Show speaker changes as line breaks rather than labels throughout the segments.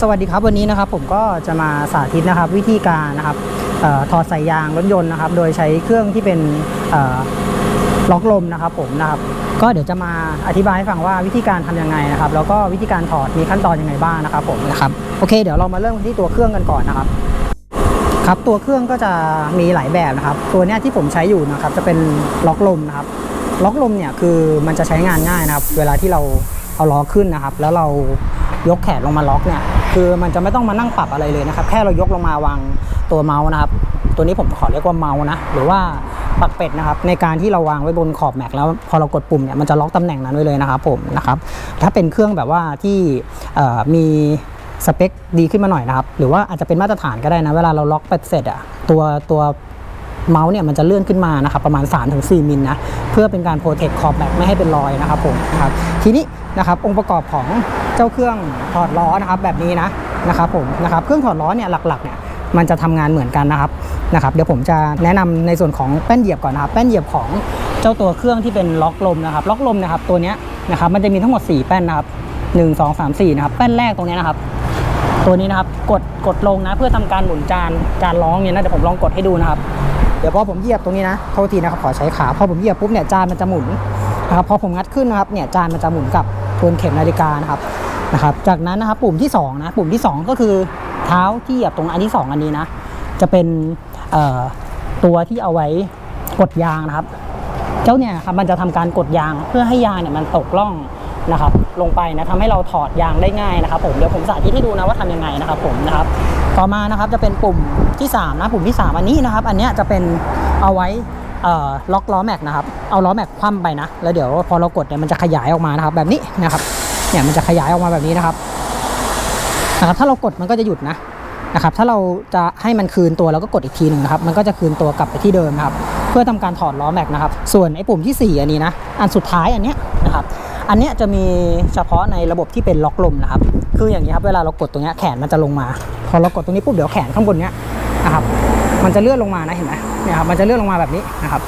สวัสดีครับวันนี้นะครับผมก็จะมาสาธิตนะครับวิธีการนะครับออถอดสายยางรถยนต์นะครับ โดยใช้เครื่องที่เป็นล็อกลมนะครับผมนะครับก็เดี๋ยวจะมาอธิบายให้ฟังว่าวิธีการทำยังไงนะครับ แล้วก็วิธีการถอดมีขั้นตอนยังไงบ้างนะครับผมนะครับโอเค เดี๋ยวเรามาเริ่มที่ตัวเครื่องกันก่อนนะครับครับตัวเครื่องก็จะมีหลายแบบนะครับ ตัวนี้ที่ผมใช้อยู่นะครับจะเป็นล็อกลมนะครับล็อกลมเนี่ยคือมันจะใช้งานง่ายนะครับ เวลาที่เราเอาล้อขึ้นนะครับ แล้วเรายกแขนลงมาล็อกเนี่ย คือมันจะไม่ต้องมานั่งปรับอะไรเลยนะครับ แค่เรายกลงมาวางตัวเมาส์นะครับ ตัวนี้ผมขอเรียกว่าเมาส์นะ หรือว่าปักเป็ดนะครับ ในการที่เราวางไว้บนขอบแม็กแล้วพอเรากดปุ่มเนี่ยมันจะล็อกตำแหน่งนั้นไว้เลยนะครับผมนะครับ ถ้าเป็นเครื่องแบบว่าที่มีสเปคดีขึ้นมาหน่อยนะครับ หรือว่าอาจจะเป็นมาตรฐานก็ได้นะ เวลาเราล็อกเป็ดเสร็จอะตัวตัว เมาส์เนี่ยมันจะเลื่อนขึ้นมานะครับประมาณ 3-4มิลนะเพื่อเป็นการโปรเทคขอบแม็กไม่ให้เป็นรอยนะครับผมครับทีนี้นะครับองค์ประกอบของเจ้าเครื่องถอดล้อนะครับแบบนี้นะนะครับผมนะครับเครื่องถอดล้อเนี่ยหลักๆเนี่ยมันจะทำงานเหมือนกันนะครับนะครับ เดี๋ยวผมจะแนะนำในส่วนของแป้นเหยียบก่อนนะครับ แป้นเหยียบของเจ้าตัวเครื่องที่เป็นล็อกลมนะครับ ล็อกลมนะครับตัวนี้นะครับมันจะมีทั้งหมด 4 แป้นนะครับ1 2 3 4นะครับแป้นแรกตรงนี้นะครับ ตัวนี้นะครับกดกดลงนะเพื่อทำการหมุนจานจานร้องเนี่ยนะเดี๋ยวผมลองกดให้ดูนะครับ เดี๋ยวพอผมเหยียบตรงนี้นะโทษทีนะครับขอใช้ขาพอผมเหยียบปุ๊บเนี่ยจานมันจะหมุนนะครับพอผมงัดขึ้นนะครับเนี่ยจานมันจะหมุนกับทวนเข็มนาฬิกานะครับนะครับ จากนั้นนะครับปุ่มที่สองนะปุ่มที่สองก็คือเท้าที่เหยียบตรงอันที่สองอันนี้นะจะเป็นตัวที่เอาไว้กดยางนะครับ เจ้าเนี่ยครับมันจะทำการกดยางเพื่อให้ยางเนี่ยมันตกล่อง นะครับลงไปนะทำให้เราถอดยางได้ง่ายนะครับผมเดี๋ยวผมสาธิตให้ดูนะว่าทำยังไงนะครับผมนะครับต่อมานะครับจะเป็นปุ่มที่3นะปุ่มที่ 3 อันนี้นะครับ อันนี้จะเป็นเอาไว้ล็อกล้อแม็กนะครับเอาล้อแม็กคว่ำไปนะแล้วเดี๋ยวพอเรากดเนี่ยมันจะขยายออกมานะครับแบบนี้นะครับเนี่ยมันจะขยายออกมาแบบนี้นะครับนะครับถ้าเรากดมันก็จะหยุดนะนะครับถ้าเราจะให้มันคืนตัวเราก็กดอีกทีหนึ่งนะครับมันก็จะคืนตัวกลับไปที่เดิมนะครับเพื่อทำการถอดล้อแม็กนะครับส่วนไอ้ปุ่มที่ 4 อันนี้นะอันสุดท้ายอันเนี้ยนะครับ อันเนี้ยจะมีเฉพาะในระบบที่เป็นล็อกลมนะครับ คืออย่างนี้ครับ เวลาเรากดตรงนี้แขนมันจะลงมา พอเรากดตรงนี้ปุ๊บเดี๋ยวแขนข้างบนเนี้ยนะครับ มันจะเลื่อนลงมานะเห็นไหมเนี่ยครับ มันจะเลื่อนลงมาแบบนี้นะครับ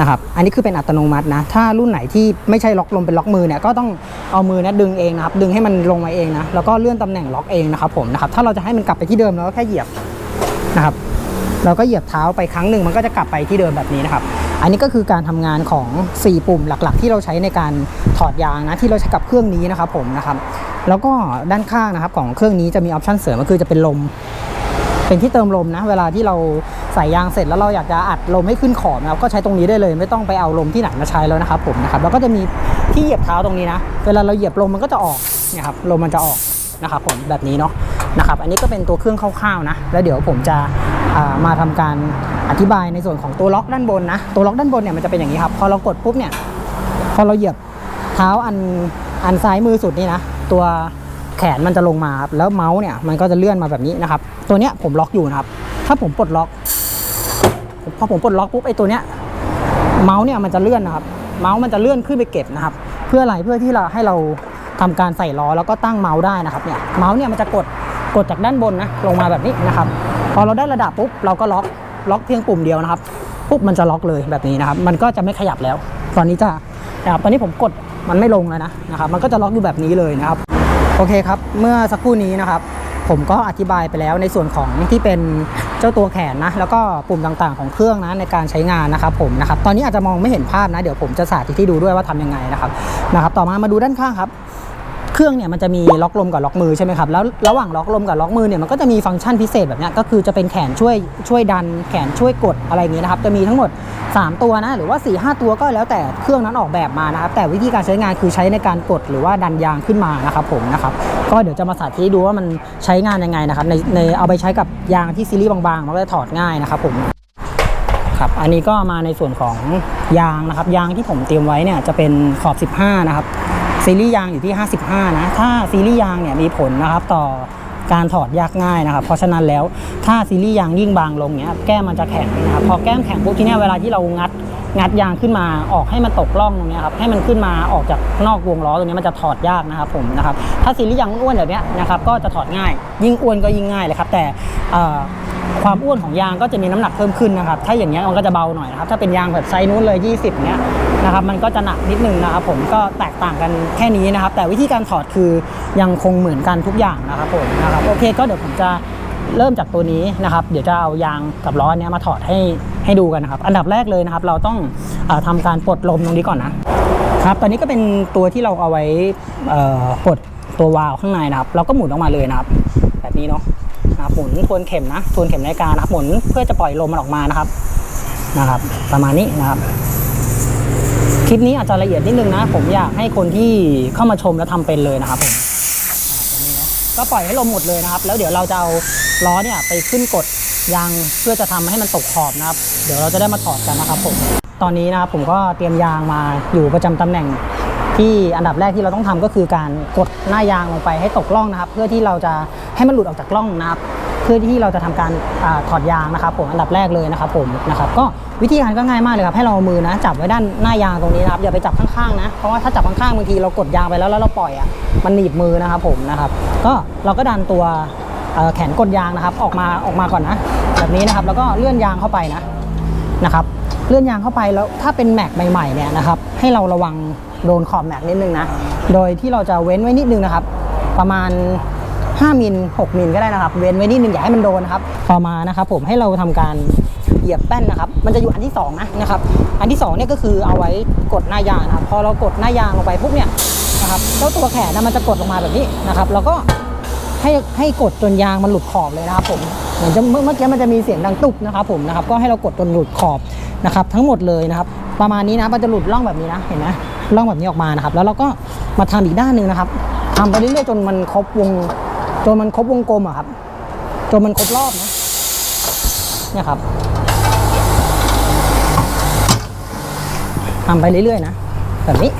นะครับ อันนี้คือเป็นอัตโนมัตินะ ถ้ารุ่นไหนที่ไม่ใช่ล็อกลมเป็นล็อกมือเนี่ย ก็ต้องเอามือเนะดึงเองนะครับ ดึงให้มันลงมาเองนะ แล้วก็เลื่อนตำแหน่งล็อกเองนะครับผมนะครับ ถ้าเราจะให้มันกลับไปที่เดิมเราก็แค่เหยียบนะครับ เราก็เหยียบเท้าไปครั้งหนึ่งมันก็จะกลับไปที่เดิมแบบนี้นะครับ อันนี้ก็คือการทำงานของ 4 ปุ่มหลักๆ ที่เราใช้ในการถอดยางนะที่เราใช้กับเครื่องนี้นะครับผมนะครับแล้วก็ด้านข้างนะครับของเครื่องนี้จะมีออปชันเสริมก็คือจะเป็นลม เป็นที่เติมลมนะเวลาที่เราใส่ยางเสร็จแล้วเราอยากจะอัดลมให้ขึ้นขอบนะครับก็ใช้ตรงนี้ได้เลย ไม่ต้องไปเอาลมที่ไหนมาใช้แล้วนะครับผมนะครับแล้วก็จะมีที่เหยียบเท้าตรงนี้นะ เวลาเราเหยียบลมมันก็จะออกนี่ยครับลมมันจะออกนะครับผมแบบนี้เนาะนะครับอันนี้ก็เป็นตัวเครื่องคร่าวๆนะ แล้วเดี๋ยวผมจะ มาทำการอธิบายในส่วนของตัวล็อกด้านบนนะ ตัวล็อกด้านบนเนี่ยมันจะเป็นอย่างนี้ครับ พอเรากดปุ๊บเนี่ย พอเราเหยียบเท้าอันอันซ้ายมือสุดนี่นะ ตัวแขนมันจะลงมาครับ แล้วเมาส์เนี่ยมันก็จะเลื่อนมาแบบนี้นะครับ ตัวเนี้ยผมล็อกอยู่นะครับ ถ้าผมปลดล็อก พอผมปลดล็อกปุ๊บไอ้ตัวเนี้ยเมาส์เนี่ยมันจะเลื่อนนะครับ เมาส์มันจะเลื่อนขึ้นไปเก็บนะครับ เพื่ออะไร เพื่อที่เราให้เราทำการใส่ล้อแล้วก็ตั้งเมาส์ได้นะครับเนี่ย เมาส์เนี่ยมันจะกด กดจากด้านบนนะ ลงมาแบบนี้นะครับ อเราได้ระดับปุ๊บเราก็ล็อกล็อกเพียงปุ่มเดียวนะครับปุ๊บมันจะล็อกเลยแบบนี้นะครับ มันก็จะไม่ขยับแล้ว ตอนนี้จะนะครับตอนนี้ผมกดมันไม่ลงเลยนะนะครับมันก็จะล็อกอยู่แบบนี้เลยนะครับโอเคครับเมื่อสักครู่นี้นะครับ ผมก็อธิบายไปแล้วในส่วนของที่เป็นเจ้าตัวแขนนะแล้วก็ปุ่มต่างๆของเครื่องนะในการใช้งานนะครับผมนะครับตอนนี้อาจจะมองไม่เห็นภาพนะเดี๋ยวผมจะสาธิตให้ดูด้วยว่าทำยังไงนะครับนะครับ ต่อมามาดูด้านข้างครับ เครื่องเนี่ยมันจะมีล็อกลมกับล็อกมือใช่ไหมครับแล้วระหว่างล็อกลมกับล็อกมือเนี่ยมันก็จะมีฟังก์ชันพิเศษแบบนี้ก็คือจะเป็นแขนช่วยช่วยดันแขนช่วยกดอะไรอย่างงี้นะครับจะมีทั้งหมด 3 ตัวนะหรือว่า4 5ตัวก็แล้วแต่เครื่องนั้นออกแบบมานะครับแต่วิธีการใช้งานคือใช้ในการกดหรือว่าดันยางขึ้นมานะครับผมนะครับก็เดี๋ยวจะมาสาธิตดูว่ามันใช้งานยังไงนะครับในในเอาไปใช้กับยางที่ซีรีส์บางๆมันก็จะถอดง่ายนะครับผมครับอันนี้ก็มาในส่วนของยางนะครับยางที่ผมเตรียมไว้เนี่ยจะเป็นขอบ 15 นะครับ ซีรีส์ยางอยู่ที่ 55 นะ ถ้าซีรีส์ยางเนี่ยมีผลนะครับต่อการถอดยากง่ายนะครับ เพราะฉะนั้นแล้วถ้าซีรีส์ยางยิ่งบางลงเนี่ยแก้มมันจะแข็งนะครับ พอแก้มแข็งปุ๊บทีเนี้ยเวลาที่เรางัดงัดยางขึ้นมาออกให้มันตกล่องตรงเนี้ยครับให้มันขึ้นมาออกจากนอกวงล้อตรงเนี้ยมันจะถอดยากนะครับผมนะครับถ้าซีรีส์ยางอ้วนแบบเนี้ยนะครับก็จะถอดง่าย ยิ่งอ้วนก็ยิ่งง่ายเลยครับแต่ ความอ้วนของยางก็จะมีน้ำหนักเพิ่มขึ้นนะครับ ถ้าอย่างเงี้ยมันก็จะเบาหน่อยนะครับ ถ้าเป็นยางแบบไซส์นู้นเลย 20เนี้ยนะครับ มันก็จะหนักนิดนึงนะครับ ผมก็แตกต่างกันแค่นี้นะครับ แต่วิธีการถอดคือยังคงเหมือนกันทุกอย่างนะครับผมนะครับ โอเค ก็เดี๋ยวผมจะเริ่มจากตัวนี้นะครับ เดี๋ยวจะเอายางกับล้อเนี้ยมาถอดให้ให้ดูกันนะครับ อันดับแรกเลยนะครับ เราต้องอาทำการปลดลมตรงนี้ก่อนนะครับ ตอนนี้ก็เป็นตัวที่เราเอาไว้ปลดตัววาล์วข้างในนะครับ เราก็หมุนออกมาเลยนะครับ แบบนี้เนาะ นะครับหมุนทวนเข็มนะทวนเข็มนาฬิกานะครับหมุนเพื่อจะปล่อยลมมันออกมานะครับนะครับ ประมาณนี้นะครับคลิปนี้อาจจะละเอียดนิดนึงนะ ผมอยากให้คนที่เข้ามาชมแล้วทำเป็นเลยนะครับผมก็ปล่อยให้ลมหมดเลยนะครับ แล้วเดี๋ยวเราจะเอาล้อเนี่ยไปขึ้นกดยางเพื่อจะทำให้มันตกขอบนะครับ เดี๋ยวเราจะได้มาถอดกันนะครับผมตอนนี้นะครับผมก็เตรียมยางมาอยู่ประจำตำแหน่ง ที่อันดับแรกที่เราต้องทำก็คือการกดหน้ายางลงไปให้ตกล่องนะครับ เพื่อที่เราจะให้มันหลุดออกจากกล้องนะครับ เพื่อที่เราจะทำการอถอดยางนะครับ ผมอันดับแรกเลยนะครับ ผมนะครับก็วิธีการก็ง่ายมากเลยครับให้เราเอามือนะจับไว้ด้านหน้ายางตรงนี้นะครับอย่าไปจับข้างๆนะเพราะว่าถ้าจับข้างๆบางทีเรากดยางไปแล้วแล้วเราปล่อยอะมันหนีบมือนะครับ ผมนะครับ ก็เราก็ดันตัวแขนกดยางนะครับ ออกมาออกมาก่อนนะ แบบนี้นะครับ แล้วก็เลื่อนยางเข้าไปนะนะครับ เลื่อนยางเข้าไปแล้วถ้าเป็นแม็กใหม่ๆเนี่ยนะครับให้เราระวังโดนขอบแม็กนิดนึงนะโดยที่เราจะเว้นไว้นิดนึงนะครับ ประมาณ 5มิล6มิลก็ได้นะครับ เว้นไว้นิดนึงอย่าให้มันโดนนะครับต่อมานะครับ ผมให้เราทำการเหยียบแป้นนะครับ มันจะอยู่อันที่สองนะนะครับ อันที่สองเนี่ยก็คือเอาไว้กดหน้ายางนะครับ พอเรากดหน้ายางลงไปปุ๊บเนี่ยนะครับเจ้าตัวแขนนะมันจะกดลงมาแบบนี้นะครับ แล้วก็ให้ให้กดจนยางมันหลุดขอบเลยนะครับผมเหมือนจะเมื่อเมื่อกี้มันจะมีเสียงดังตุบนะครับผมนะครับ ก็ให้เรากดจนหลุดขอบ นะครับทั้งหมดเลยนะครับ ประมาณนี้นะมันจะหลุดร่องแบบนี้นะเห็นไหมร่องแบบนี้ออกมานะครับ แล้วเราก็มาทำอีกด้านหนึ่งนะครับทำไปเรื่อยๆจนมันครบวงจนมันครบวงกลมอะครับจนมันครบรอบนะเนี่ยครับทำไปเรื่อยๆนะแบบนี้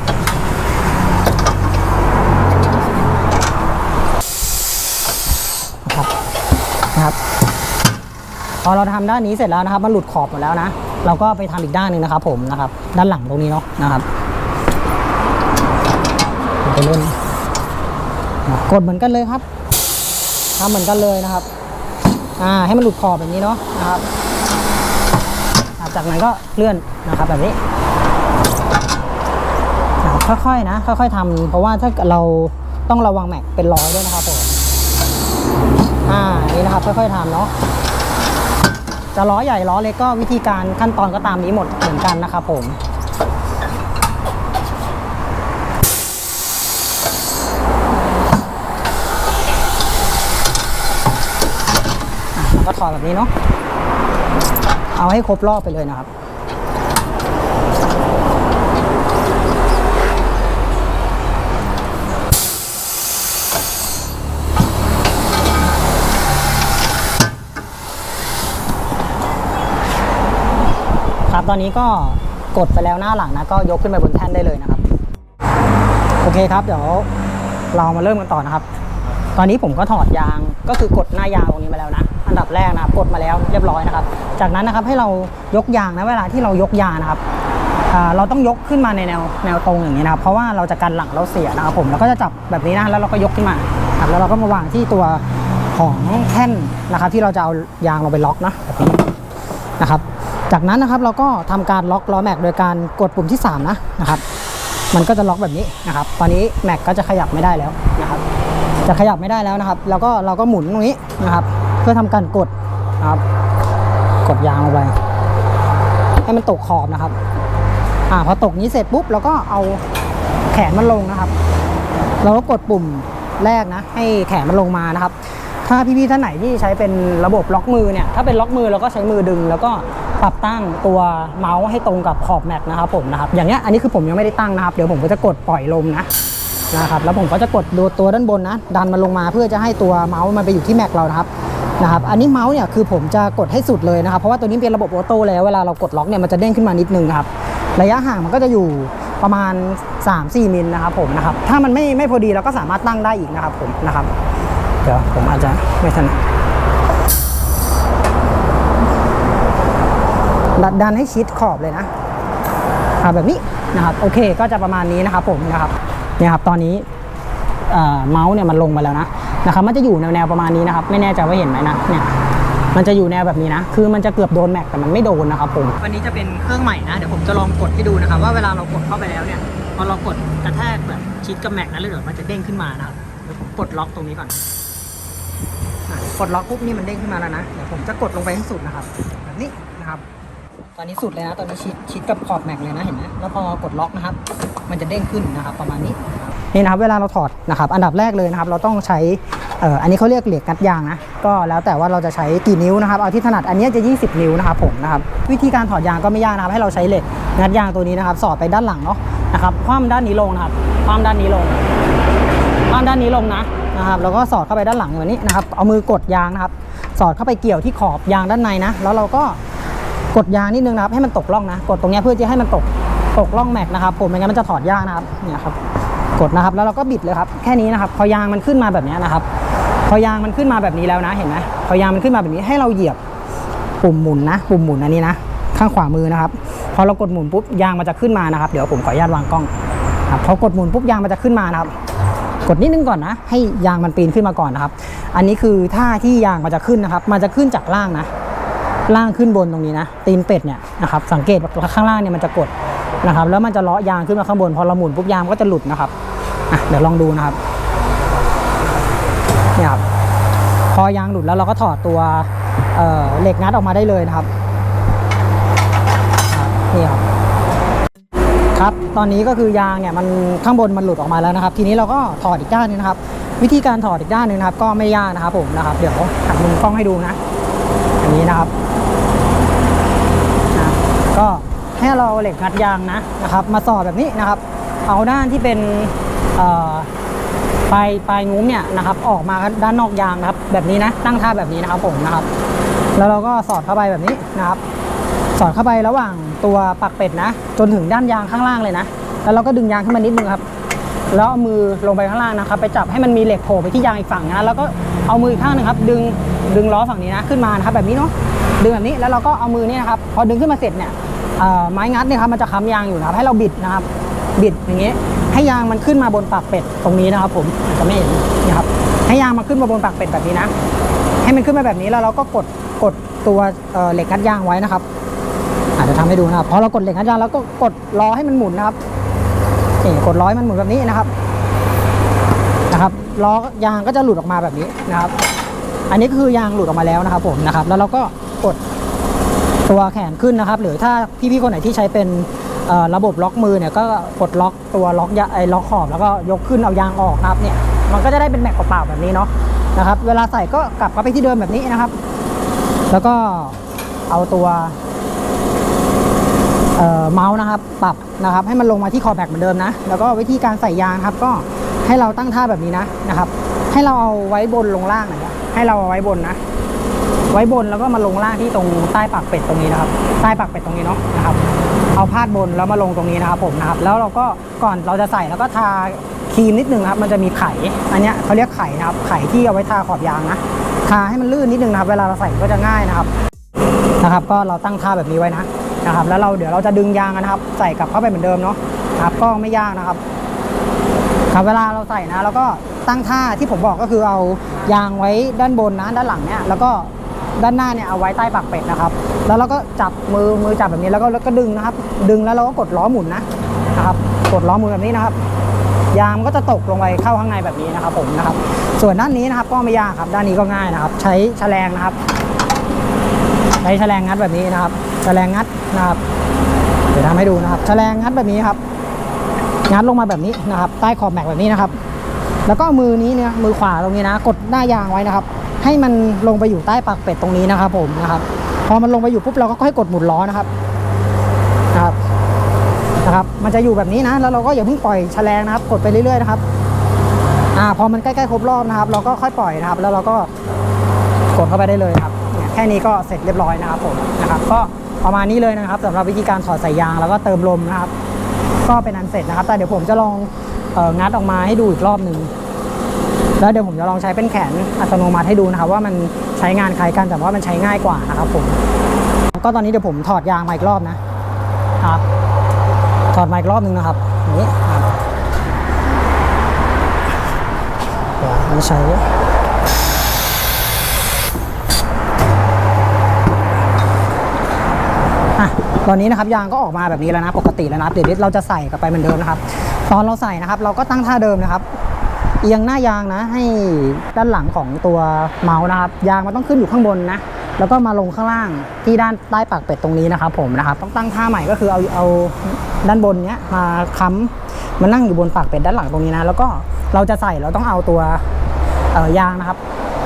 นะครับนะครับพอเราทำด้านนี้เสร็จแล้วนะครับ มันหลุดขอบหมดแล้วนะเราก็ไปทำอีกด้านหนึ่งนะครับ ผมนะครับ ด้านหลังตรงนี้เนาะนะครับไปเล่นนกดเหมือนกันเลยครับทำเหมือนกันเลยนะครับ อ่าให้มันหลุดขอบแบบนี้เนาะนะครับจากนั้นก็เลื่อนนะครับแบบนี้ค่อยๆนะค่อยๆทำเพราะว่าถ้าเราต้องระวังแม็กเป็นร้อยด้วยนะครับผมอ่านี่นะครับค่อยๆทำเนาะ จะล้อใหญ่ล้อเล็กก็วิธีการขั้นตอนก็ตามนี้หมดเหมือนกันนะครับผมอะแล้วก็ถอดแบบนี้เนาะเอาให้ครบรอบไปเลยนะครับ ตอนนี้ก็กดไปแล้วหน้าหลังนะก็ยกขึ้นไปบนแท่นได้เลยนะครับ โอเคครับเดี๋ยวเรามาเริ่มกันต่อนะครับ ตอนนี้ผมก็ถอดยางก็คือกดหน้ายางตรงนี้มาแล้วนะ อันดับแรกนะครับกดมาแล้วเรียบร้อยนะครับ จากนั้นนะครับให้เรายกยางนะเวลาที่เรายกยางนะครับเราต้องยกขึ้นมาในแนวแนวตรงอย่างนี้นะครับเพราะว่าเราจะกันหลังเราเสียนะครับผมเราก็จะจับแบบนี้นะแล้วเราก็ยกขึ้นมาครับแล้วเราก็มาวางที่ตัวของแท่นนะครับ ที่เราจะเอายางเราไปล็อกนะแบบนี้นะครับ จากนั้นนะครับเราก็ทำการล็อกล้อแม็กโดยการกดปุ่มที่ 3 นะนะครับมันก็จะล็อกแบบนี้นะครับ ตอนนี้แม็กก็จะขยับไม่ได้แล้วนะครับจะขยับไม่ได้แล้วนะครับ แล้วก็เราก็หมุนตรงนี้นะครับ เพื่อทำการกดนะครับกดยางลงไปให้มันตกขอบนะครับอ่าพอตกนี้เสร็จปุ๊บเราก็เอาแขนมันลงนะครับ เราก็กดปุ่มแรกนะ ให้แขนมันลงมานะครับ ถ้าพี่ๆท่านไหนที่ใช้เป็นระบบล็อกมือเนี่ยถ้าเป็นล็อกมือเราก็ใช้มือดึงแล้วก็ ปรับตั้งตัวเมาส์ให้ตรงกับขอบแม็กนะครับผมนะครับอย่างเงี้ยอันนี้คือผมยังไม่ได้ตั้งนะครับ เดี๋ยวผมก็จะกดปล่อยลมนะนะครับแล้วผมก็จะกดดูตัวด้านบนนะ ดันมันลงมาเพื่อจะให้ตัวเมาส์มันไปอยู่ที่แม็กเรานะครับนะครับอันนี้เมาส์เนี่ยคือผมจะกดให้สุดเลยนะครับเพราะว่าตัวนี้เป็นระบบออโต้แล้วเวลาเรากดล็อกเนี่ยมันจะเด้งขึ้นมานิดนึงครับระยะห่างมันก็จะอยู่ประมาณ 3-4มิลนะครับผมนะครับถ้ามันไม่ไม่พอดีเราก็สามารถตั้งได้อีกนะครับผมนะครับเดี๋ยวผมอาจจะไม่ถนัด ดันดันให้ชิดขอบเลยนะอาแบบนี้นะครับโอเคก็จะประมาณนี้นะครับผมนะครับเนี่ยครับตอนนี้เมาส์เนี่ยมันลงมาแล้วนะนะครับมันจะอยู่แนวประมาณนี้นะครับ ไม่แน่ใจว่าเห็นไหมนะเนี่ยมันจะอยู่แนวแบบนี้นะ คือมันจะเกือบโดนแม็กแต่มันไม่โดนนะครับผมวันนี้จะเป็นเครื่องใหม่นะ เดี๋ยวผมจะลองกดให้ดูนะครับว่าเวลาเรากดเข้าไปแล้วเนี่ยพอเรากดกระแทกแบบชิดกับแม็กนะแล้วเดี๋ยวมันจะเด้งขึ้นมานะครับเดี๋ยวผมกดล็อกตรงนี้ก่อนกดล็อกปุ๊บนี่มันเด้งขึ้นมาแล้วนะเดี๋ยวผมจะกดลงไปให้สุดนะครับแบบนี้นะครับ ตอนนี้สุดเลยนะ ตอนนี้ชิดชิดกับขอบแม็กเลยนะเห็นไหมแล้วพอกดล็อกนะครับ มันจะเด้งขึ้นนะครับ ประมาณนี้นี่นะครับเวลาเราถอดนะครับ อันดับแรกเลยนะครับ เราต้องใช้อ,อ,อันนี้เขาเรียกเหล็กงัดยางนะก็แล้วแต่ว่าเราจะใช้กี่นิ้วนะครับเอาที่ถนัดอันนี้จะ 20 นิ้วนะครับผมนะครับวิธีการถอดยางก็ไม่ยากนะครับให้เราใช้เหล็กงัดยางตัวนี้นะครับ สอดไปด้านหลังเนาะนะครับคว่ำด้านนี้ลงนะครับคว่ำด้านนี้ลงคว่ำด้านนี้ลงนะนะครับแล้วก็สอดเข้าไปด้านหลังแบบนี้นะครับเอามือกดยางนะครับ สอดเข้าไปเกี่ยวที่ขอบยางด้านในนะ แล้วเราก็ กดยางนิดนึงนะครับให้มันตกล่องนะ กดตรงนี้เพื่อจะให้มันตกตกล่องแม็กนะครับผมไม่งั้นมันจะถอดยากนะครับเนี่ยครับกดนะครับแล้วเราก็บิดเลยครับแค่นี้นะครับพอยางมันขึ้นมาแบบนี้นะครับ พอยางมันขึ้นมาแบบนี้แล้วนะเห็นไหมพอยางมันขึ้นมาแบบนี้ให้เราเหยียบปุ่มหมุนนะ ปุ่มหมุนอันนี้นะ ข้างขวามือนะครับ พอเรากดหมุนปุ๊บยางมันจะขึ้นมานะครับ เดี๋ยวผมขออนุญาตวางกล้องครับพอกดหมุนปุ๊บยางมันจะขึ้นมานะครับ กดนิดนึงก่อนนะ ให้ยางมันปีนขึ้นมาก่อนนะครับ อันนี้คือท่าที่ยางมันจะขึ้นนะครับ มันจะขึ้นจากล่างนะ ล่างขึ้นบนตรงนี้นะ ตีนเป็ดเนี่ยนะครับ สังเกตข้างล่างเนี่ยมันจะกดนะครับ แล้วมันจะเลาะยางขึ้นมาข้างบน พอเราหมุนปุ๊บยางก็จะหลุดนะครับเดี๋ยวลองดูนะครับเนี่ยครับ พอยางหลุดแล้วเราก็ถอดตัวเเหล็กงัดออกมาได้เลยนะครับนี่ครับครับ ตอนนี้ก็คือยางเนี่ยมันข้างบนมันหลุดออกมาแล้วนะครับ ทีนี้เราก็ถอดอีกด้านหนึงนะครับ วิธีการถอดอีกด้านหนึงนะครับ ก็ไม่ยากนะครับผมนะครับ เดี๋ยวหันมุมกล้องให้ดูนะอันนี้นะครับ ก็ให้เราเหล็กงัดยางนะนะครับ มาสอดแบบนี้นะครับ เอาด้านที่เป็นปลายปลายงุ้มเนี่ยนะครับ ออกมาด้านนอกยางนะครับ แบบนี้นะตั้งท่าแบบนี้นะครับผมนะครับ แล้วเราก็สอดเข้าไปแบบนี้นะครับ สอดเข้าไประหว่างตัวปักเป็ดนะ จนถึงด้านยางข้างล่างเลยนะ แล้วเราก็ดึงยางขึ้นมานิดนึงครับแล้วเอามือลงไปข้างล่างนะครับ ไปจับให้มันมีเหล็กโผล่ไปที่ยางอีกฝั่งนะแล้วก็เอามืออีกข้างหนึงครับดึงดึงล้อฝั่งนี้นะขึ้นมานะครับแบบนี้เนาะดึงแบบนี้แล้วเราก็เอามือเนี่ยนะครับพอดึงขึ้นมาเสร็จเนี่ย ไม้งัดเนี่ยครับมันจะค้ำยางอยู่นะครับ ให้เราบิดนะครับ บิดอย่างนี้ยให้ยางมันขึ้นมาบนปากเป็ดตรงนี้นะครับ ผมจะไม่เห็นนะครับ ให้ยางมันขึ้นมาบนปากเป็ดแบบนี้นะ ให้มันขึ้นมาแบบนี้แล้วเราก็กดกดตัวเหล็กงัดยางไว้นะครับ อาจจะทำให้ดูนะครับพอเรากดเหล็กงัดยางแล้วก็กดล้อให้มันหมุนนะครับนี่กดล้อให้มันหมุนแบบนี้นะครับนะครับล้อยางก็จะหลุดออกมาแบบนี้นะครับ อันนี้คือยางหลุดออกมาแล้วนะครับผมนะครับ แล้วเราก็กด ตัวแขนขึ้นนะครับ หรือถ้าพี่ๆคนไหนที่ใช้เป็นระบบล็อกมือเนี่ยก็กดล็อกตัวล็อกยาไอ้ล็อกขอบแล้วก็ยกขึ้นเอายางออกนะครับเนี่ยมันก็จะได้เป็นแม็กเปล่าแบบนี้เนาะนะครับ เวลาใส่ก็กลับเข้าไปที่เดิมแบบนี้นะครับ แล้วก็เอาตัวเเมาส์นะครับ ปรับนะครับ ให้มันลงมาที่คอแบกเหมือนเดิมนะ แล้วก็วิธีการใส่ยางครับ ก็ให้เราตั้งท่าแบบนี้นะนะครับ ให้เราเอาไว้บนลงล่างหน่อยนะให้เราเอาไว้บนนะ ไว้บนแล้วก็มาลงล่างที่ตรงใต้ปากเป็ดตรงนี้นะครับ ใต้ปากเป็ดตรงนี้เนาะนะครับ เอาพาดบนแล้วมาลงตรงนี้นะครับผมนะครับ แล้วเราก็ก่อนเราจะใส่แล้วก็ทาครีมนิดนึงครับมันจะมีไข่อันเนี้ยเขาเรียกไข่นะครับไข่ที่เอาไว้ทาขอบยางนะทาให้มันลื่นนิดนึงนะครับ เวลาเราใส่ก็จะง่ายนะครับนะครับ ก็เราตั้งท่าแบบนี้ไว้นะนะครับ แล้วเราเดี๋ยวเราจะดึงยางนะครับ ใส่กลับเข้าไปเหมือนเดิมเนาะนะครับก็ไม่ยากนะครับครับเวลาเราใส่นะ แล้วก็ตั้งท่าที่ผมบอกก็คือเอายางไว้ด้านบนนะด้านหลังเนี่ยแล้วก็ ด้านหน้าเนี่ยเอาไว้ใต้ปากเป็ดนะครับ แล้วเราก็จับมือมือจับแบบนี้แล้วก็แล้วก็ดึงนะครับ ดึงแล้วเราก็กดล้อหมุนนะนะครับ กดล้อหมุนแบบนี้นะครับ ยางก็จะตกลงไปเข้าข้างในแบบนี้นะครับ ผมนะครับ ส่วนด้านนี้นะครับ ก็ไม่ยากครับ ด้านนี้ก็ง่ายนะครับ ใช้แฉลงนะครับ ใช้แฉลงงัดแบบนี้นะครับแฉลงงัดนะครับเดี๋ยวทำให้ดูนะครับแฉลงงัดแบบนี้ครับ งัดลงมาแบบนี้นะครับ ใต้ขอบแม็กแบบนี้นะครับ แล้วก็มือนี้เนี่ยมือขวาตรงนี้นะ กดหน้ายางไว้นะครับ ให้มันลงไปอยู่ใต้ปากเป็ดตรงนี้นะครับ ผมนะครับ พอมันลงไปอยู่ปุ๊บเราก็ค่อยกดหมุนล้อนะครับนะครับนะครับ มันจะอยู่แบบนี้นะ แล้วเราก็อย่าเพิ่งปล่อยแฉลงนะครับ กดไปเรื่อยๆนะครับอ่าพอมันใกล้ๆครบรอบนะครับ เราก็ค่อยปล่อยนะครับ แล้วเราก็กดเข้าไปได้เลยครับเนี่ยแค่นี้ก็เสร็จเรียบร้อยนะครับผมนะครับ ก็ประมาณนี้เลยนะครับสำหรับวิธีการถอดสายยางแล้วก็เติมลมนะครับ ก็เป็นอันเสร็จนะครับ แต่เดี๋ยวผมจะลองงัดออกมาให้ดูอีกรอบหนึ่ง แล้วเดี๋ยวผมจะลองใช้เป็นแขนอัตโนมัติให้ดูนะครับว่ามันใช้งานคล้ายกันแต่ว่ามันใช้ง่ายกว่านะครับผมก็ตอนนี้เดี๋ยวผมถอดยางมาอีกรอบนะครับถอดมาอีกรอบนึงนะครับนี้ครัไม่ใช้ตอนนี้นะครับยางก็ออกมาแบบนี้แล้วนะปกติแล้วนะครับเดี๋ยวเราจะใส่กลับไปเหมือนเดิมนะครับ ตอนเราใส่นะครับ เราก็ตั้งท่าเดิมนะครับ เอียงหน้ายางนะ ให้ด้านหลังของตัวเมาส์นะครับ ยางมันต้องขึ้นอยู่ข้างบนนะแล้วก็มาลงข้างล่างที่ด้านใต้ปากเป็ดตรงนี้นะครับผมนะครับต้องตั้งท่าใหม่ก็คือเอาเอาด้านบนเนี้ยมาค้ำมานั่งอยู่บนปากเป็ดด้านหลังตรงนี้นะ แล้วก็เราจะใส่เราต้องเอาตัวเอ่อยางนะครับ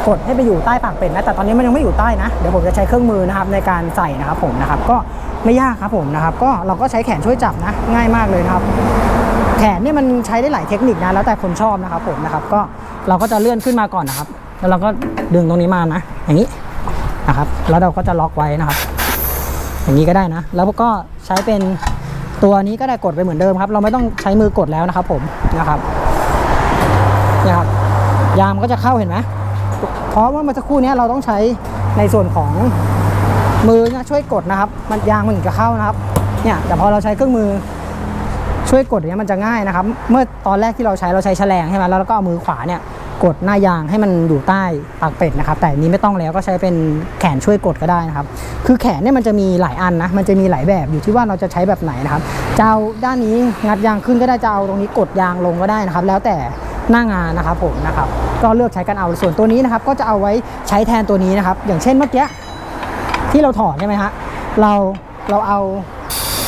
กดให้ไปอยู่ใต้ปากเป็ดนะแต่ตอนนี้มันยังไม่อยู่ใต้นะเดี๋ยวผมจะใช้เครื่องมือนะครับในการใส่นะครับผมนะครับ ก็ไม่ยากครับผมนะครับ ก็เราก็ใช้แขนช่วยจับนะง่ายมากเลยครับ แขนนี่มันใช้ได้หลายเทคนิคนะแล้วแต่คนชอบนะครับผมนะครับก็เราก็จะเลื่อนขึ้นมาก่อนนะครับ แล้วเราก็ดึงตรงนี้มานะ อย่างนี้นะครับ แล้วเราก็จะล็อกไว้นะครับ อย่างนี้ก็ได้นะ แล้วก็ใช้เป็นตัวนี้ก็ได้กดไปเหมือนเดิมครับ เราไม่ต้องใช้มือกดแล้วนะครับ ผมนะครับเนี่ยครับยามก็จะเข้าเห็นไหมเพราะว่าเมื่อสักครู่นี้เราต้องใช้ในส่วนของมือนี่ยช่วยกดนะครับ มันยางมันถึงจะเข้านะครับเนี่ยแต่พอเราใช้เครื่องมือ ช่วยกดอย่างเนี้ยมันจะง่ายนะครับ เมื่อตอนแรกที่เราใช้เราใช้แฉลงใช่ไหมแล้วเราก็เอามือขวาเนี่ยกดหน้ายางให้มันอยู่ใต้ปากเป็ดนะครับ แต่นนี้ไม่ต้องแล้วก็ใช้เป็นแขนช่วยกดก็ได้นะครับ คือแขนเนี่ยมันจะมีหลายอันนะ มันจะมีหลายแบบอยู่ที่ว่าเราจะใช้แบบไหนนะครับจะเอาด้านนี้งัดยางขึ้นก็ได้จะเอาตรงนี้กดยางลงก็ได้นะครับ แล้วแต่หน้างานนะครับผมนะครับ ก็เลือกใช้กันเอาส่วนตัวนี้นะครับ ก็จะเอาไว้ใช้แทนตัวนี้นะครับ อย่างเช่นเมื่อกี้ที่เราถอดใช่ไหมฮะเราเราเอา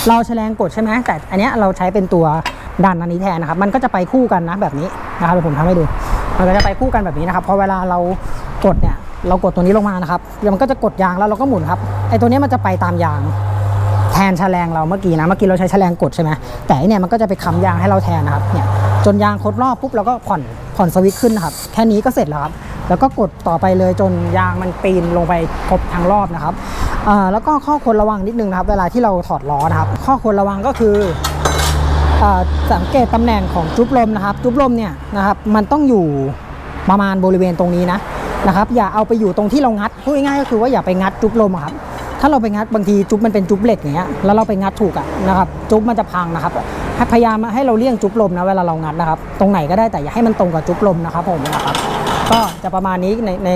เราแฉลงกดใช่ไหมแต่อันเนี้ยเราใช้เป็นตัวดันอันนี้แทนนะครับ มันก็จะไปคู่กันนะแบบนี้นะครับเดี๋ยวผมทำให้ดู มันก็จะไปคู่กันแบบนี้นะครับพอเวลาเรากดเนี่ยเรากดตัวนี้ลงมานะครับเดี๋ยวมันก็จะกดยางแล้วเราก็หมุนครับไอ้ตัวนี้มันจะไปตามยางแทนแฉลงเราเมื่อกี้นะเมื่อกี้เราใช้แฉลงกดใช่ไหมแต่อันเนี่ยมันก็จะไปค้ำยางให้เราแทนนะครับเนี่ย จนยางครบรอบปุ๊บเราก็ผ่อนผ่อนสวิตช์ขึ้นครับ แค่นี้ก็เสร็จแล้วครับ แล้วก็กดต่อไปเลยจนยางมันปีนลงไปครบทั้งรอบนะครับแล้วก็ข้อควรระวังนิดนึงนะครับ เวลาที่เราถอดล้อนะครับ ข้อควรระวังก็คืออสังเกตตำแหน่งของจุ๊บลมนะครับจุ๊บลมเนี่ยนะครับมันต้องอยู่ประมาณบริเวณตรงนี้นะนะครับ อย่าเอาไปอยู่ตรงที่เรางัดพูดง่ายๆก็คือว่าอย่าไปงัดจุ๊บลมครับ ถ้าเราไปงัดบางทีจุ๊บมันเป็นจุ๊บเหล็กอย่างเงี้ยแล้วเราไปงัดถูกอะนะครับจุ๊บมันจะพังนะครับพยายามให้เราเลี่ยงจุ๊บลมนะเวลาเรางัดนะครับ ตรงไหนก็ได้แต่อย่าให้มันตรงกับจุ๊บลมนะครับผมนะครับก็จะประมาณนี้ในใน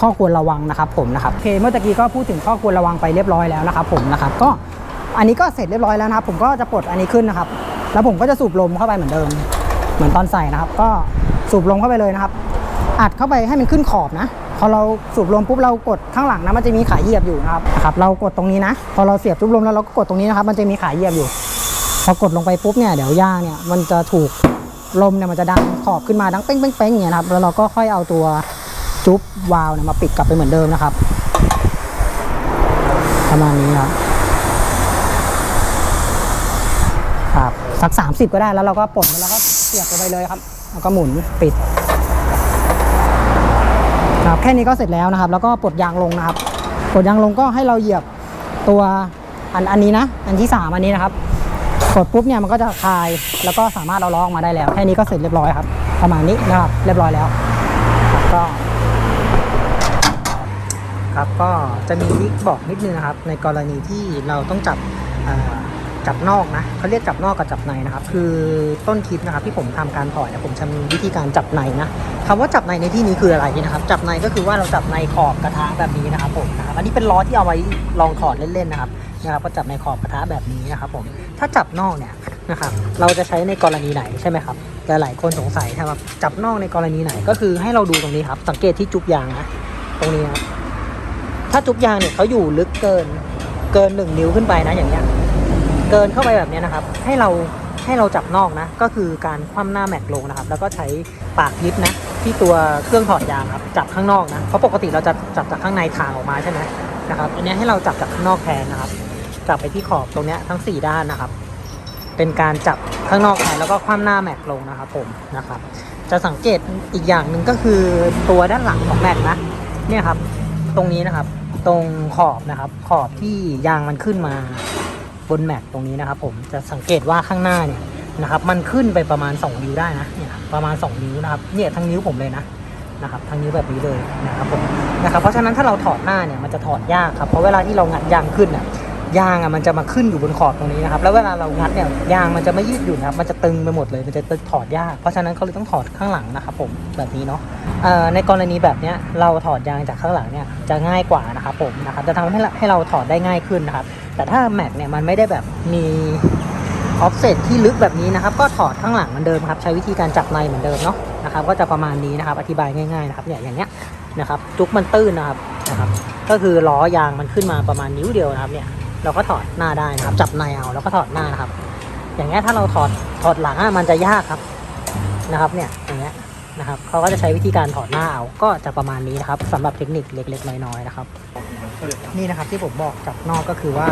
ข้อควรระวังนะครับผมนะครับโอเคเมื่อกี้ก็พูดถึงข้อควรระวังไปเรียบร้อยแล้วนะครับผมนะครับก็อันนี้ก็เสร็จเรียบร้อยแล้วนะครับ ผมก็จะปลดอันนี้ขึ้นนะครับ แล้วผมก็จะสูบลมเข้าไปเหมือนเดิม เหมือนตอนใส่นะครับ ก็สูบลมเข้าไปเลยนะครับ อัดเข้าไปให้มันขึ้นขอบนะ พอเราสูบลมปุ๊บเรากดข้างหลังนะมันจะมีขาเหยียบอยู่นะครับนะครับ เรากดตรงนี้นะ พอเราเสียบจุบลมแล้วเราก็กดตรงนี้นะครับ มันจะมีขาเหยียบอยู่ พอกดลงไปปุ๊บเนี่ยเดี๋ยวย่างเนี่ยมันจะถูกลมเนี่ยมันจะดันขอบขึ้นมาดังเป้งเป้งเป้งอย่างเงี้ยนะครับแล้วเราก็ค่อยเอาตัวจุ๊บวาล์วเนี่ยมาปิดกลับไปเหมือนเดิมนะครับ ประมาณนี้ครับครับสัก 30 ก็ได้แล้วเราก็ปลดแล้วเราก็เสียบลงไปเลยครับ แล้วก็หมุนปิด ครับแค่นี้ก็เสร็จแล้วนะครับ แล้วก็ปลดยางลงนะครับปลดยางลงก็ให้เราเหยียบตัวอันอันนี้นะ อันที่ 3 อันนี้นะครับกดปุ๊บเนี่ยมันก็จะคลายแล้วก็สามารถเอาล้อออกมาได้แล้ว แค่นี้ก็เสร็จเรียบร้อยครับ ประมาณนี้นะครับ เรียบร้อยแล้วครับก็ครับก็จะมีนิกบอกนิดนึงนะครับ ในกรณีที่เราต้องจับ จับนอกนะเขาเรียกจับนอกกับจับในนะครับ คือต้นคลิปนะครับที่ผมทำการถอดเนี่ยผมจะมีวิธีการจับในนะคำว่าจับในในที่นี้คืออะไรนะครับ จับในก็คือว่าเราจับในขอบกระทะแบบนี้นะครับผมนะครับอันนี้เป็นล้อที่เอาไว้ลองถอดเล่นๆนะครับนะครับก็จับในขอบกระทะแบบนี้นะครับผมถ้าจับนอกเนี่ยนะครับเราจะใช้ในกรณีไหนใช่ไหมครับแต่หลายคนสงสัยครับจับนอกในกรณีไหนก็คือให้เราดูตรงนี้ครับสังเกตที่จุกยางนะตรงนี้ครับถ้าจุกยางเนี่ยเขาอยู่ลึกเกินเกินหนึ่งนิ้วขึ้นไปนะอย่างเงี้ย เกินเข้าไปแบบนี้นะครับ ให้เราให้เราจับนอกนะ ก็คือการคว่ำหน้าแม็กลงนะครับ แล้วก็ใช้ปากยิบนะ ที่ตัวเครื่องถอดยางครับ จับข้างนอกนะ เพราะปกติเราจะจับจากข้างในทางออกมาใช่ไหมนะครับ อันนี้ให้เราจับจากข้างนอกแทนนะครับ จับไปที่ขอบตรงนี้ทั้ง 4 ด้านนะครับ เป็นการจับข้างนอกแทนแล้วก็คว่ำหน้าแม็กลงนะครับผมนะครับ จะสังเกตอีกอย่างหนึ่งก็คือตัวด้านหลังของแม็กนะ เนี่ยครับ ตรงนี้นะครับ ตรงขอบนะครับ ขอบที่ยางมันขึ้นมา บนแม็กตรงนี้นะครับผมจะสังเกตว่าข้างหน้าเนี่ยนะครับ มันขึ้นไปประมาณ 2 นิ้วได้นะเนี่ยประมาณ 2 นิ้วนะครับเนี่ยทั้งนิ้วผมเลยนะนะครับทั้งนิ้วแบบนี้เลยนะครับผมนะครับเพราะฉะนั้นถ้าเราถอดหน้าเนี่ยมันจะถอดยากครับเพราะเวลาที่เรางัดยางขึ้นอะยางอะมันจะมาขึ้นอยู่บนขอบตรงนี้นะครับแล้วเวลาเรางัดเนี่ยยางมันจะไม่ยืดหยุ่นครับมันจะตึงไปหมดเลยมันจะตึงถอดยากเพราะฉะนั้นเขาเลยต้องถอดข้างหลังนะครับผมแบบนี้เนาะเอ่อในกรณีแบบเนี้ยเราถอดยางจากข้างหลังเนี่ยจะง่ายกว่านะครับผมนะครับจะทำให้เราให้เราถอดได้ง่ายขึ้นนะครับ แต่ถ้าแม็กเนี่ยมันไม่ได้แบบมีออฟเซตที่ลึกแบบนี้นะครับ ก็ถอดข้างหลังเหมือนเดิมครับ ใช้วิธีการจับในเหมือนเดิมเนาะนะครับ ก็จะประมาณนี้นะครับ อธิบายง่ายๆนะครับเนี่ยอย่างเงี้ยนะครับจุกมันตื้นนะครับนะครับ ก็คือล้อยางมันขึ้นมาประมาณนิ้วเดียวนะครับเนี่ยเราก็ถอดหน้าได้นะครับ จับในเอาแล้วก็ถอดหน้านะครับ อย่างเงี้ยถ้าเราถอดถอดหลังอะมันจะยากครับนะครับเนี่ยอย่างเงี้ย นะครับเขาก็จะใช้วิธีการถอดหน้าเอาก็จะประมาณนี้นะครับสำหรับเทคนิคเล็กๆน้อยๆนะครับ นี่นะครับที่ผมบอกจับนอกก็คือว่า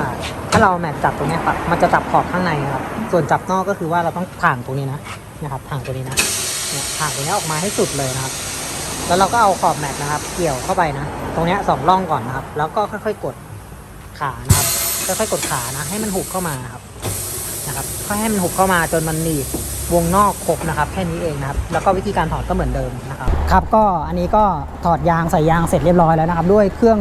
ถ้าเราแมทจับตรงนี้ยครับมันจะจับขอบข้างในครับส่วนจับนอกก็คือว่าเราต้องถ่างตรงนี้นะนะครับถ่างตัวนี้นะเนี่ยถ่างตัวนี้ออกมาให้สุดเลยนะครับ แล้วเราก็เอาขอบแมทนะครับ เกี่ยวเข้าไปนะ ตรงนี้สองร่องก่อนนะครับ แล้วก็ค่อย ๆกดขานะครับค่อยๆกดขานะ ให้มันหุบเข้ามานะครับนะครับค่อยให้มันหุบเข้ามาจนมันหนีบ วงนอกครบนะครับแค่นี้เองนะครับแล้วก็วิธีการถอดก็เหมือนเดิมนะครับครับก็อันนี้ก็ถอดยางใส่ยางเสร็จเรียบร้อยแล้วนะครับด้วยเครื่อง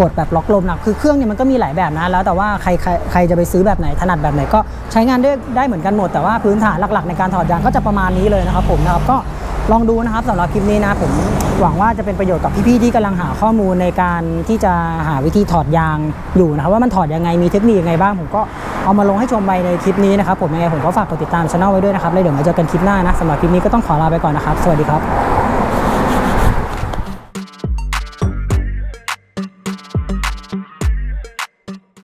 กดแบบล็อกลมนะคือเครื่องเนี่ยมันก็มีหลายแบบนะแล้วแต่ว่าใครใครใครจะไปซื้อแบบไหนถนัดแบบไหนก็ใช้งานได้ได้เหมือนกันหมดแต่ว่าพื้นฐานหลักๆ ในการถอดยางก็จะประมาณนี้เลยนะครับผมนะครับก็ ลองดูนะครับสำหรับคลิปนี้นะผมหวังว่าจะเป็นประโยชน์กับพี่ๆที่กำลังหาข้อมูลในการที่จะหาวิธีถอดยางอยู่นะครับว่ามันถอดยังไงมีเทคนิคยังไงบ้าง ผมก็เอามาลงให้ชมไปในคลิปนี้นะครับผมยังไงผมก็ฝากกดติดตามช่องไว้ด้วยนะครับแล้วเดี๋ยวมาเจอกันคลิปหน้านะสำหรับคลิปนี้ก็ต้องขอลาไปก่อนนะครับ สวัสดีครับ